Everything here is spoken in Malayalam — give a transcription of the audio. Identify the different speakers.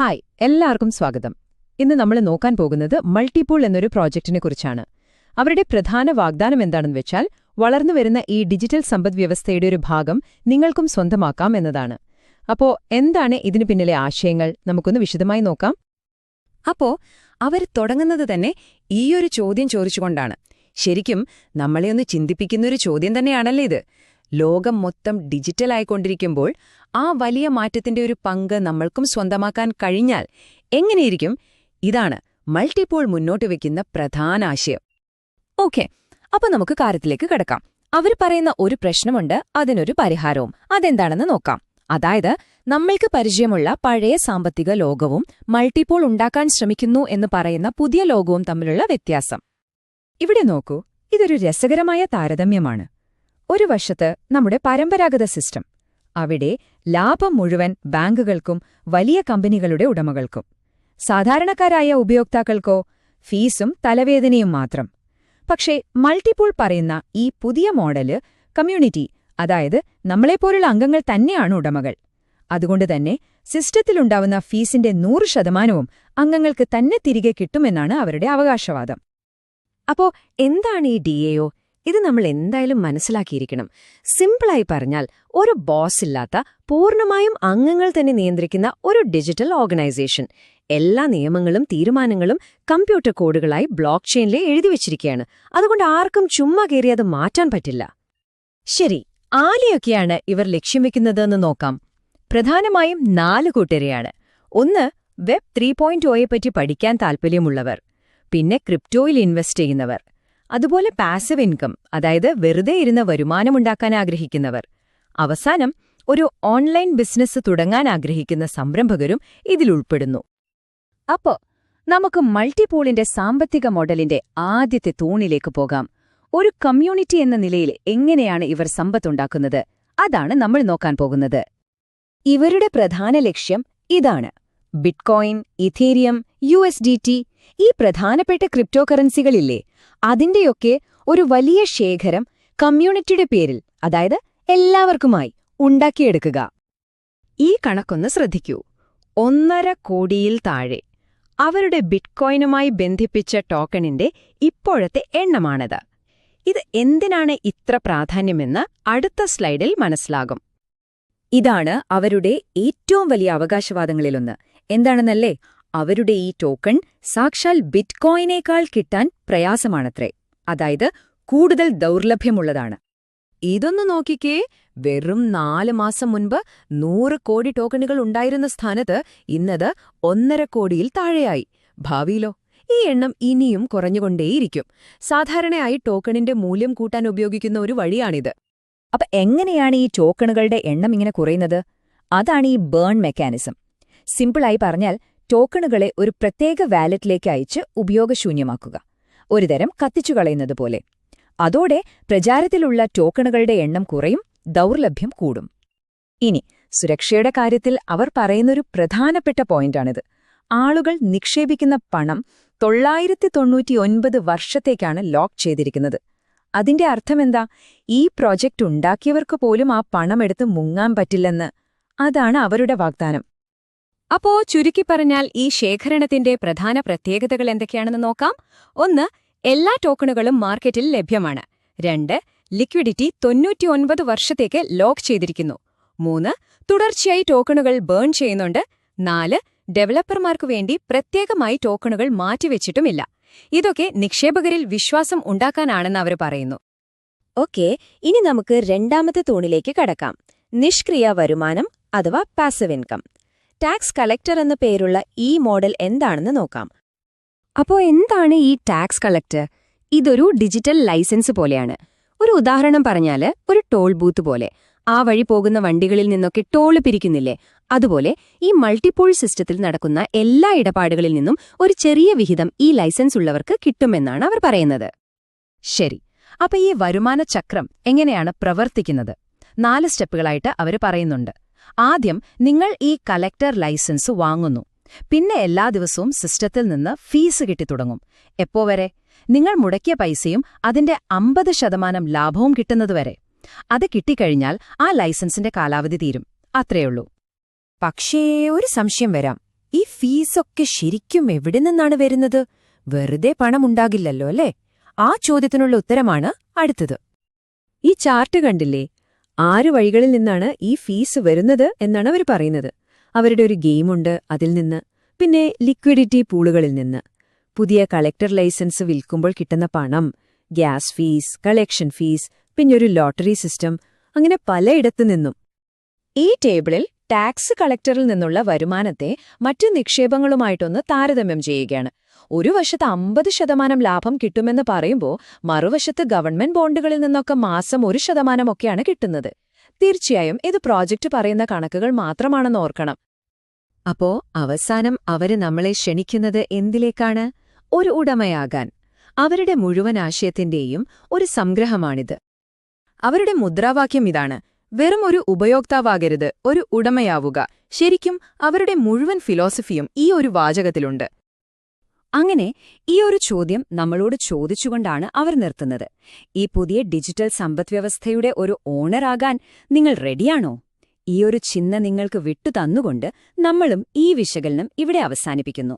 Speaker 1: ഹായ് എല്ലാവർക്കും സ്വാഗതം. ഇന്ന് നമ്മൾ നോക്കാൻ പോകുന്നത് മൾട്ടിപൂൾ എന്നൊരു പ്രോജക്റ്റിനെ കുറിച്ചാണ്. അവരുടെ പ്രധാന വാഗ്ദാനം എന്താണെന്ന് വെച്ചാൽ വളർന്നു വരുന്ന ഈ ഡിജിറ്റൽ സമ്പദ്വ്യവസ്ഥയുടെ ഒരു ഭാഗം നിങ്ങൾക്കും സ്വന്തമാക്കാം എന്നതാണ്. അപ്പോ എന്താണ് ഇതിനു പിന്നിലെ ആശയങ്ങൾ? നമുക്കൊന്ന് വിശദമായി നോക്കാം.
Speaker 2: അപ്പോ അവർ തുടങ്ങുന്നത് തന്നെ ഈയൊരു ചോദ്യം ചോദിച്ചുകൊണ്ടാണ്. ശരിക്കും നമ്മളെ ഒന്ന് ചിന്തിപ്പിക്കുന്നൊരു ചോദ്യം തന്നെയാണല്ലേ ഇത്? ലോകം മൊത്തം ഡിജിറ്റലായിക്കൊണ്ടിരിക്കുമ്പോൾ ആ വലിയ മാറ്റത്തിന്റെ ഒരു പങ്ക് നമ്മൾക്കും സ്വന്തമാക്കാൻ കഴിഞ്ഞാൽ എങ്ങനെയിരിക്കും? ഇതാണ് മൾട്ടിപ്പോൾ മുന്നോട്ട് വെക്കുന്ന പ്രധാന ആശയം. ഓക്കെ അപ്പൊ നമുക്ക് കാര്യത്തിലേക്ക് കിടക്കാം. അവർ പറയുന്ന ഒരു പ്രശ്നമുണ്ട് അതിനൊരു പരിഹാരവും. അതെന്താണെന്ന് നോക്കാം. അതായത് നമ്മൾക്ക് പരിചയമുള്ള പഴയ സാമ്പത്തിക ലോകവും മൾട്ടിപ്പോൾ ഉണ്ടാക്കാൻ ശ്രമിക്കുന്നു എന്ന് പറയുന്ന പുതിയ ലോകവും തമ്മിലുള്ള വ്യത്യാസം.
Speaker 1: ഇവിടെ നോക്കൂ ഇതൊരു രസകരമായ താരതമ്യമാണ്. ഒരു വശത്ത് നമ്മുടെ പരമ്പരാഗത സിസ്റ്റം അവിടെ ലാഭം മുഴുവൻ ബാങ്കുകൾക്കും വലിയ കമ്പനികളുടെ ഉടമകൾക്കും സാധാരണക്കാരായ ഉപയോക്താക്കൾക്കോ ഫീസും തലവേദനയും മാത്രം. പക്ഷേ മൾട്ടിപൂൾ പറയുന്ന ഈ പുതിയ മോഡൽ കമ്മ്യൂണിറ്റി അതായത് നമ്മളെപ്പോലുള്ള അംഗങ്ങൾ തന്നെയാണ് ഉടമകൾ. അതുകൊണ്ടുതന്നെ സിസ്റ്റത്തിലുണ്ടാവുന്ന ഫീസിന്റെ നൂറ് ശതമാനവും അംഗങ്ങൾക്ക് തന്നെ തിരികെ കിട്ടുമെന്നാണ് അവരുടെ അവകാശവാദം.
Speaker 2: അപ്പോ എന്താണ് ഈ ഡി ഇത് നമ്മൾ എന്തായാലും മനസ്സിലാക്കിയിരിക്കണം. സിമ്പിളായി പറഞ്ഞാൽ ഒരു ബോസ് ഇല്ലാത്ത പൂർണമായും അംഗങ്ങൾ തന്നെ നിയന്ത്രിക്കുന്ന ഒരു ഡിജിറ്റൽ ഓർഗനൈസേഷൻ. എല്ലാ നിയമങ്ങളും തീരുമാനങ്ങളും കമ്പ്യൂട്ടർ കോഡുകളായി ബ്ലോക്ക് ചെയിനിൽ എഴുതി വച്ചിരിക്കുകയാണ്. അതുകൊണ്ട് ആർക്കും ചുമ്മാ കയറി അത് മാറ്റാൻ പറ്റില്ല.
Speaker 1: ശരി ആലിയൊക്കെയാണ് ഇവർ ലക്ഷ്യം വെക്കുന്നതെന്ന് നോക്കാം. പ്രധാനമായും നാല് കൂട്ടരെയാണ്. ഒന്ന് വെബ് ത്രീ പോയിന്റ് ഒയെപ്പറ്റി പഠിക്കാൻ താൽപ്പര്യമുള്ളവർ പിന്നെ ക്രിപ്റ്റോയിൽ ഇൻവെസ്റ്റ് ചെയ്യുന്നവർ. അതുപോലെ പാസീവ് ഇൻകം അതായത് വെറുതെ ഇരുന്ന് വരുമാനമുണ്ടാക്കാൻ ആഗ്രഹിക്കുന്നവർ. അവസാനം ഒരു ഓൺലൈൻ ബിസിനസ് തുടങ്ങാൻ ആഗ്രഹിക്കുന്ന സംരംഭകരും ഇതിലുൾപ്പെടുന്നു
Speaker 2: അപ്പോ നമുക്ക് മൾട്ടിപോളിന്റെ സാമ്പത്തിക മോഡലിന്റെ ആദ്യത്തെ തൂണിലേക്ക് പോകാം. ഒരു കമ്മ്യൂണിറ്റി എന്ന നിലയിൽ എങ്ങനെയാണ് ഇവർ സമ്പത്തുണ്ടാക്കുന്നത്? അതാണ് നമ്മൾ നോക്കാൻ പോകുന്നത്. ഇവരുടെ പ്രധാന ലക്ഷ്യം ഇതാണ്. Bitcoin Ethereum U S D T ഈ പ്രധാനപ്പെട്ട ക്രിപ്റ്റോ കറൻസികളില്ലേ അതിന്റെയൊക്കെ ഒരു വലിയ ശേഖരം കമ്മ്യൂണിറ്റിയുടെ പേരിൽ അതായത് എല്ലാവർക്കുമായി ഉണ്ടാക്കിയെടുക്കുക. ഈ കണക്കൊന്ന് ശ്രദ്ധിക്കൂ. ഒന്നര കോടിയിൽ താഴെ അവരുടെ ബിറ്റ്കോയിനുമായി ബന്ധിപ്പിച്ച ടോക്കണിന്റെ ഇപ്പോഴത്തെ എണ്ണമാണത്. ഇത് എന്തിനാണ് ഇത്ര പ്രാധാന്യമെന്ന് അടുത്ത സ്ലൈഡിൽ മനസ്സിലാകും. ഇതാണ് അവരുടെ ഏറ്റവും വലിയ അവകാശവാദങ്ങളിലൊന്ന്. എന്താണെന്നല്ലേ? അവരുടെ ഈ ടോക്കൺ സാക്ഷാൽ ബിറ്റ്കോയിനേക്കാൾ കിട്ടാൻ പ്രയാസമാണത്രേ. അതായത് കൂടുതൽ ദൗർലഭ്യമുള്ളതാണ്. ഇതൊന്നു നോക്കിക്കേ. വെറും നാല് മാസം മുൻപ് നൂറ് കോടി ടോക്കണുകൾ ഉണ്ടായിരുന്ന സ്ഥാനത്ത് ഇന്നത് ഒന്നര കോടിയിൽ താഴെയായി. ഭാവിയിലോ? ഈ എണ്ണം ഇനിയും കുറഞ്ഞുകൊണ്ടേയിരിക്കും. സാധാരണയായി ടോക്കണിന്റെ മൂല്യം കൂട്ടാൻ ഉപയോഗിക്കുന്ന ഒരു വഴിയാണിത്. അപ്പൊ എങ്ങനെയാണ് ഈ ടോക്കണുകളുടെ എണ്ണം ഇങ്ങനെ കുറയുന്നത്? അതാണ് ഈ ബേൺ മെക്കാനിസം. സിമ്പിളായി പറഞ്ഞാൽ ടോക്കണുകളെ ഒരു പ്രത്യേക വാലറ്റിലേക്ക് അയച്ച് ഉപയോഗശൂന്യമാക്കുക. ഒരുതരം കത്തിച്ചു കളയുന്നത് പോലെ അതോടെ പ്രചാരത്തിലുള്ള ടോക്കണുകളുടെ എണ്ണം കുറയും ദൗർലഭ്യം കൂടും. ഇനി സുരക്ഷയുടെ കാര്യത്തിൽ അവർ പറയുന്നൊരു പ്രധാനപ്പെട്ട പോയിന്റാണിത്. ആളുകൾ നിക്ഷേപിക്കുന്ന പണം തൊള്ളായിരത്തി തൊണ്ണൂറ്റിയൊൻപത് വർഷത്തേക്കാണ് ലോക്ക് ചെയ്തിരിക്കുന്നത്. അതിന്റെ അർത്ഥമെന്താ? ഈ പ്രോജക്റ്റ് ഉണ്ടാക്കിയവർക്ക് പോലും ആ പണമെടുത്ത് മുങ്ങാൻ പറ്റില്ലെന്ന്. അതാണ് അവരുടെ വാഗ്ദാനം. അപ്പോ ചുരുക്കി പറഞ്ഞാൽ ഈ ശേഖരണത്തിന്റെ പ്രധാന പ്രത്യേകതകൾ എന്തൊക്കെയാണെന്ന് നോക്കാം. ഒന്ന് എല്ലാ ടോക്കണുകളും മാർക്കറ്റിൽ ലഭ്യമാണ്. രണ്ട് ലിക്വിഡിറ്റി തൊണ്ണൂറ്റിയൊൻപത് വർഷത്തേക്ക് ലോക്ക് ചെയ്തിരിക്കുന്നു. മൂന്ന് തുടർച്ചയായി ടോക്കണുകൾ ബേൺ ചെയ്യുന്നുണ്ട്. നാല് ഡെവലപ്പർമാർക്കു വേണ്ടി പ്രത്യേകമായി ടോക്കണുകൾ മാറ്റിവെച്ചിട്ടുമില്ല. ഇതൊക്കെ നിക്ഷേപകരിൽ വിശ്വാസം ഉണ്ടാക്കാനാണെന്ന് അവർ പറയുന്നു. ഓക്കെ ഇനി നമുക്ക് രണ്ടാമത്തെ തൂണിലേക്ക് കടക്കാം. നിഷ്ക്രിയ വരുമാനം അഥവാ പാസീവ് ഇൻകം ടാക്സ് കളക്ടർ എന്ന പേരുള്ള ഈ മോഡൽ എന്താണെന്ന് നോക്കാം. അപ്പോ എന്താണ് ഈ ടാക്സ് കളക്ടർ ഇതൊരു ഡിജിറ്റൽ ലൈസൻസ് പോലെയാണ്. ഒരു ഉദാഹരണം പറഞ്ഞാൽ ഒരു ടോൾ ബൂത്ത് പോലെ. ആ വഴി പോകുന്ന വണ്ടികളിൽ നിന്നൊക്കെ ടോൾ പിരിക്കുന്നില്ലേ? അതുപോലെ ഈ മൾട്ടിപ്പോൾ സിസ്റ്റത്തിൽ നടക്കുന്ന എല്ലാ ഇടപാടുകളിൽ നിന്നും ഒരു ചെറിയ വിഹിതം ഈ ലൈസൻസ് ഉള്ളവർക്ക് കിട്ടുമെന്നാണ് അവർ പറയുന്നത്. ശരി. അപ്പൊ ഈ വരുമാന ചക്രം എങ്ങനെയാണ് പ്രവർത്തിക്കുന്നത്? നാല് സ്റ്റെപ്പുകളായിട്ട് അവർ പറയുന്നുണ്ട്. ആദ്യം നിങ്ങൾ ഈ കലക്ടർ ലൈസൻസ് വാങ്ങുന്നു. പിന്നെ എല്ലാ ദിവസവും സിസ്റ്റത്തിൽ നിന്ന് ഫീസ് കിട്ടിത്തുടങ്ങും. എപ്പോ വരെ? നിങ്ങൾ മുടക്കിയ പൈസയും അതിന്റെ അമ്പത് ശതമാനം ലാഭവും കിട്ടുന്നതുവരെ അത് കിട്ടിക്കഴിഞ്ഞാൽ ആ ലൈസൻസിന്റെ കാലാവധി തീരും. അത്രയുള്ളൂ പക്ഷേ ഒരു സംശയം വരാം. ഈ ഫീസൊക്കെ ശരിക്കും എവിടെ നിന്നാണ് വരുന്നത്? വെറുതെ പണമുണ്ടാകില്ലല്ലോ അല്ലേ? ആ ചോദ്യത്തിനുള്ള ഉത്തരമാണ് അടുത്തത്.
Speaker 1: ഈ ചാർട്ട് കണ്ടില്ലേ? ആറ് വഴികളിൽ നിന്നാണ് ഈ ഫീസ് വരുന്നത് എന്നാണ് അവർ പറയുന്നത്. അവരുടെ ഒരു ഗെയിമുണ്ട് അതിൽ നിന്ന്. പിന്നെ ലിക്വിഡിറ്റി പൂളുകളിൽ നിന്ന്. പുതിയ കളക്ടർ ലൈസൻസ് വിൽക്കുമ്പോൾ കിട്ടുന്ന പണം ഗ്യാസ് ഫീസ് കളക്ഷൻ ഫീസ് പിന്നെ ഒരു ലോട്ടറി സിസ്റ്റം അങ്ങനെ പലയിടത്തു നിന്നും. ഈ ടേബിളിൽ ടാക്സ് കളക്ടറിൽ നിന്നുള്ള വരുമാനത്തെ മറ്റു നിക്ഷേപങ്ങളുമായിട്ടൊന്ന് താരതമ്യം ചെയ്യുകയാണ്. ഒരു വശത്ത് അമ്പത് ശതമാനം ലാഭം കിട്ടുമെന്ന് പറയുമ്പോൾ മറുവശത്ത് ഗവൺമെന്റ് ബോണ്ടുകളിൽ നിന്നൊക്കെ മാസം ഒരു ശതമാനമൊക്കെയാണ് കിട്ടുന്നത്. തീർച്ചയായും ഇത് പ്രോജക്റ്റ് പറയുന്ന കണക്കുകൾ മാത്രമാണെന്ന് ഓർക്കണം. അപ്പോ അവസാനം അവർ നമ്മളെ ക്ഷണിക്കുന്നത് എന്തിലേക്കാണ്? ഒരു ഉടമയാകാൻ. അവരുടെ മുഴുവൻ ആശയത്തിന്റെയും ഒരു സംഗ്രഹമാണിത്. അവരുടെ മുദ്രാവാക്യം ഇതാണ്. വെറും ഒരു ഉപയോക്താവാകരുത് ഒരു ഉടമയാവുക. ശരിക്കും അവരുടെ മുഴുവൻ ഫിലോസഫിയും ഈ ഒരു വാചകത്തിലുണ്ട്.
Speaker 2: അങ്ങനെ ഈ ഒരു ചോദ്യം നമ്മളോട് ചോദിച്ചുകൊണ്ടാണ് അവർ നിർത്തുന്നത്. ഈ പുതിയ ഡിജിറ്റൽ സമ്പദ്വ്യവസ്ഥയുടെ ഒരു ഓണറാകാൻ നിങ്ങൾ റെഡിയാണോ? ഈ ഒരു നിങ്ങൾക്ക് വിട്ടു തന്നുകൊണ്ട് നമ്മളും ഈ വിശകലനം ഇവിടെ അവസാനിപ്പിക്കുന്നു.